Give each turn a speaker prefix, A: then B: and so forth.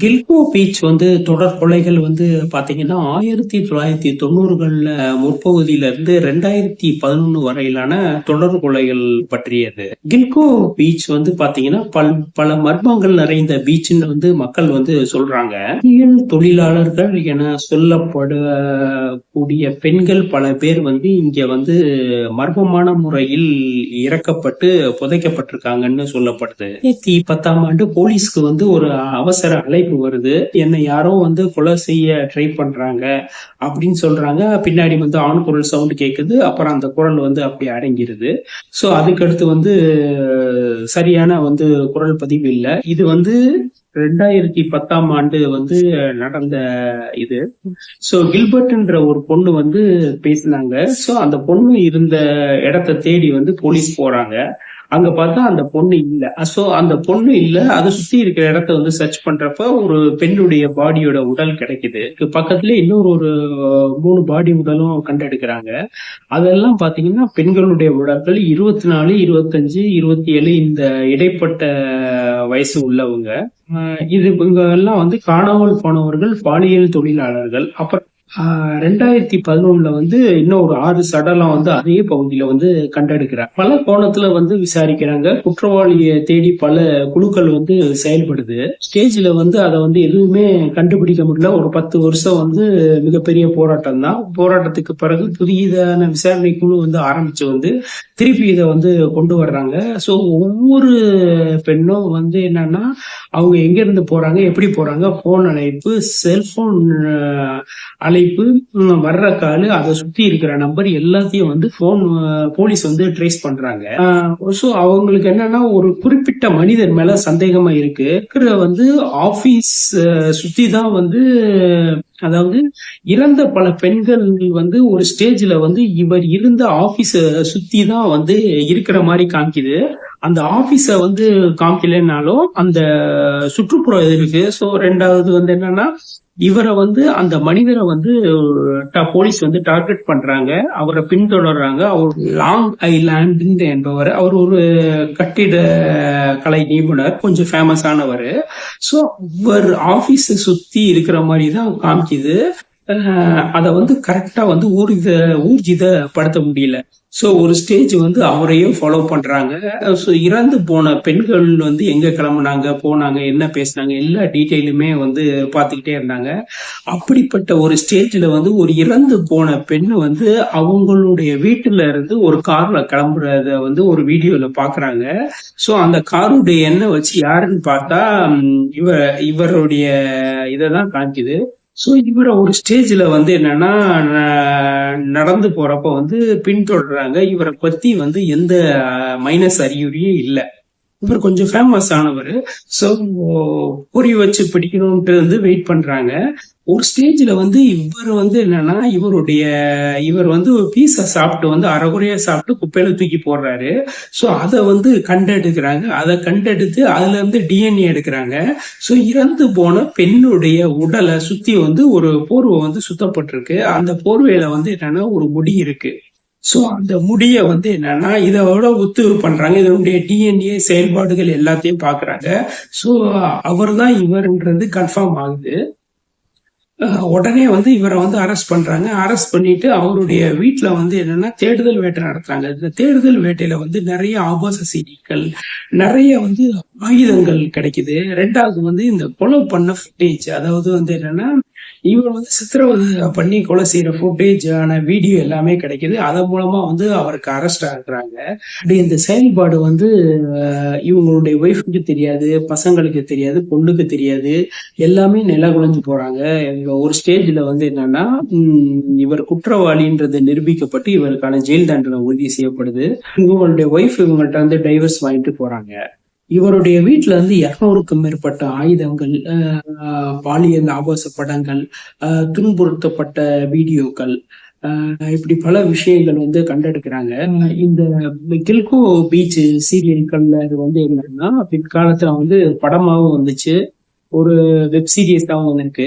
A: கில்கோ beach வந்து தொடர் கொலைகள் வந்து பாத்தீங்கன்னா ஆயிரத்தி தொள்ளாயிரத்தி தொண்ணூறுகள்ல முற்பகுதியில இருந்து ரெண்டாயிரத்தி பதினொன்னு வரையிலான தொடர் கொலைகள் பற்றியது. கில்கோ பீச் வந்து பாத்தீங்கன்னா பல் பல மர்மங்கள் நிறைந்த பீச்னு வந்து மக்கள் வந்து சொல்றாங்க. தொழிலாளர்கள் என சொல்லப்படக்கூடிய பெண்கள் பல பேர் வந்து இங்க வந்து மர்மமான முறையில் இறக்கப்பட்டு புதைக்கப்பட்டிருக்காங்கன்னு சொல்லப்படுது. பத்தாம் ஆண்டு போலீஸ்க்கு வந்து ஒரு அவசர அழைப்பு வருது. என்னை யாரோ வந்து கொலை செய்ய ட்ரை பண்றாங்க அப்படின்னு சொல்றாங்க. பின்னாடி வந்து ஆண் குரல் சவுண்ட் கேக்குது. அப்புறம் அந்த குரல் வந்து அப்படி அடங்கிருது. ஸோ அதுக்கடுத்து வந்து சரியான வந்து குரல் பதிவு இல்லை. இது வந்து ரெண்டாயிரத்தி பத்தாம் ஆண்டு வந்து நடந்த இது. சோ கில்பர்ட்ன்ற ஒரு பொண்ணு வந்து பேசினாங்க. சோ அந்த பொண்ணு இருந்த இடத்தை தேடி வந்து போலீஸ் போறாங்க. அங்க பார்த்தா அந்த பொண்ணு இல்ல. சோ அந்த பொண்ணு இல்ல. அதை சுத்தி இருக்கிற இடத்த வந்து சர்ச் பண்றப்ப ஒரு பெண்ணுடைய பாடியோட உடல் கிடைக்குது. பக்கத்துல இன்னொரு ஒரு மூணு பாடி உடலும் கண்டெடுக்கிறாங்க. அதெல்லாம் பாத்தீங்கன்னா பெண்களுடைய உடல்கள் இருபத்தி நாலு இருபத்தஞ்சு இருபத்தி ஏழு இந்த இடைப்பட்ட வயசு உள்ளவங்க. இது இவங்க எல்லாம் வந்து காணாமல் போனவர்கள் பாலியல் தொழிலாளர்கள். அப்புறம் ரெண்டாயிரத்தி பதினொன்னுல வந்து இன்னும் ஒரு ஆறு சடலம் வந்து அதே பகுதியில வந்து கண்டெடுக்கிறாங்க பல கோணத்துல வந்து விசாரிக்கிறாங்க. குற்றவாளியை தேடி பல குழுக்கள் வந்து செயல்படுது. ஸ்டேஜ்ல வந்து அதை வந்து எதுவுமே கண்டுபிடிக்க முடியல. ஒரு பத்து வருஷம் வந்து மிகப்பெரிய போராட்டம் தான். போராட்டத்துக்கு பிறகு புதியதான விசாரணை குழு வந்து ஆரம்பிச்சு வந்து திருப்பி இதை வந்து கொண்டு வர்றாங்க. ஸோ ஒவ்வொரு பெண்ணும் வந்து என்னன்னா அவங்க எங்க இருந்து போறாங்க எப்படி போறாங்க? போன் அழைப்பு செல்போன் அழைப்பு வர்ற காலு அதை சுத்தி இருக்கிற நம்பர் எல்லாத்தையும் வந்து போன் போலீஸ் வந்து ட்ரேஸ் பண்றாங்க. ஸோ அவங்களுக்கு என்னன்னா ஒரு குறிப்பிட்ட மனிதர் மேல சந்தேகமா இருக்கு. வந்து ஆபீஸ் சுத்தி தான் வந்து அதாவது இறந்த பல பெண்கள் வந்து ஒரு ஸ்டேஜ்ல வந்து இவர் இருந்த ஆபீஸ சுத்தி தான் வந்து இருக்கிற மாதிரி காமிக்குது. அந்த ஆபீஸ வந்து காமிக்கலைன்னாலும் அந்த சுற்றுப்புறம் இருக்கு. ஸோ ரெண்டாவது வந்து என்னன்னா இவரை வந்து அந்த மனிதரை வந்து ட- போலீஸ் வந்து டார்கெட் பண்றாங்க. அவரை பின்தொடர்றாங்க. அவர் லாங் ஐலாண்ட் என்பவர். அவர் ஒரு கட்டிட கலை நிபுணர் கொஞ்சம் ஃபேமஸ் ஆனவர். ஸோ இவர் ஆபீஸை சுத்தி இருக்கிற மாதிரி தான் காமிக்குது. அதை வந்து கரெக்டா வந்து ஊர்ஜித ஊர்ஜிதப்படுத்த முடியல. ஸோ ஒரு ஸ்டேஜ் வந்து அவரையும் ஃபாலோ பண்றாங்க. ஸோ இறந்து போன பெண்கள் வந்து எங்க கிளம்புனாங்க போனாங்க என்ன பேசினாங்க எல்லா டீட்டெயிலுமே வந்து பார்த்துக்கிட்டே இருந்தாங்க. அப்படிப்பட்ட ஒரு ஸ்டேஜ்ல வந்து ஒரு இறந்து போன பெண் வந்து அவங்களுடைய வீட்டுல இருந்து ஒரு கார்ல கிளம்புறத வந்து ஒரு வீடியோல பாக்குறாங்க ஸோ அந்த காருடைய எண்ணெய் வச்சு யாருன்னு பார்த்தா இவ இவருடைய இதை தான் காமிக்குது. ஸோ இவரை ஒரு ஸ்டேஜ்ல வந்து என்னன்னா நடந்து போறப்ப வந்து பின்தொடர்றாங்க. இவரை பத்தி வந்து எந்த மைனஸ் அறிகுறியும் இல்லை. இவர் கொஞ்சம் ஃபேமஸ் ஆனவர். ஸோ பொறி வச்சு பிடிக்கணும்ட்டு வந்து வெயிட் பண்றாங்க. ஒரு ஸ்டேஜ்ல வந்து இவர் வந்து என்னன்னா இவருடைய இவர் வந்து பீஸா சாப்பிட்டு வந்து அரைகுறையா சாப்பிட்டு குப்பையில தூக்கி போடுறாரு. ஸோ அதை வந்து கண்டெடுக்கிறாங்க. அதை கண்டெடுத்து அதுல இருந்து டிஎன்ஏ எடுக்கிறாங்க. ஸோ இறந்து போன பெண்ணுடைய உடலை சுத்தி வந்து ஒரு போர்வை வந்து சுத்தப்பட்டிருக்கு. அந்த போர்வையில வந்து என்னன்னா ஒரு முடி இருக்கு. ஸோ அந்த முடியை வந்து என்னன்னா இதோட ஒத்து பண்றாங்க. இதனுடைய டிஎன்ஏ செயல்பாடுகள் எல்லாத்தையும் பாக்குறாங்க. ஸோ அவர் தான் இவர்ன்றது கன்ஃபார்ம் ஆகுது. உடனே வந்து இவரை வந்து அரெஸ்ட் பண்றாங்க. அரெஸ்ட் பண்ணிட்டு அவருடைய வீட்டில் வந்து என்னன்னா தேடுதல் வேட்டை நடத்துறாங்க. இந்த தேடுதல் வேட்டையில வந்து நிறைய ஆபாச செய்திகள் நிறைய வந்து ஆயுதங்கள் கிடைக்குது. ரெண்டாவது வந்து இந்த கொலை பண்ண ஃபுட்டேஜ் அதாவது வந்து என்னன்னா இவர் வந்து சித்திரவதை பண்ணி கொலை செய்யற ஃபுட்டேஜ் ஆன வீடியோ எல்லாமே கிடைக்குது. அதன் மூலமா வந்து அவருக்கு அரெஸ்ட் ஆகுறாங்க. அப்படி இந்த செயல்பாடு வந்து இவங்களுடைய ஒய்ஃபுக்கு தெரியாது பசங்களுக்கு தெரியாது பொண்ணுக்கு தெரியாது. எல்லாமே நில குலைஞ்சு போறாங்க ஒரு ஸ்டேஜ்ல வந்து என்னன்னா இவர் குற்றவாளின்றது நிரூபிக்கப்பட்டு இவருக்கான ஜெயில் தண்டனை உறுதி செய்யப்படுது. இவங்களுடைய ஒய்ஃப் இவங்கள்ட்ட வந்து டைவர்ஸ் வாங்கிட்டு போறாங்க. இவருடைய வீட்டுல இருந்து இருநூறுக்கும் மேற்பட்ட ஆயுதங்கள் பாலியல் ஆபாச படங்கள் துன்புறுத்தப்பட்ட வீடியோக்கள் இப்படி பல விஷயங்கள் வந்து கண்டெடுக்கிறாங்க. இந்த கில்கோ பீச் சீரியல்கள்ல இது வந்து என்னன்னா பிற்காலத்துல வந்து படமாகவும் வந்துச்சு. ஒரு வெப் சீரியஸாகவும் இருக்கு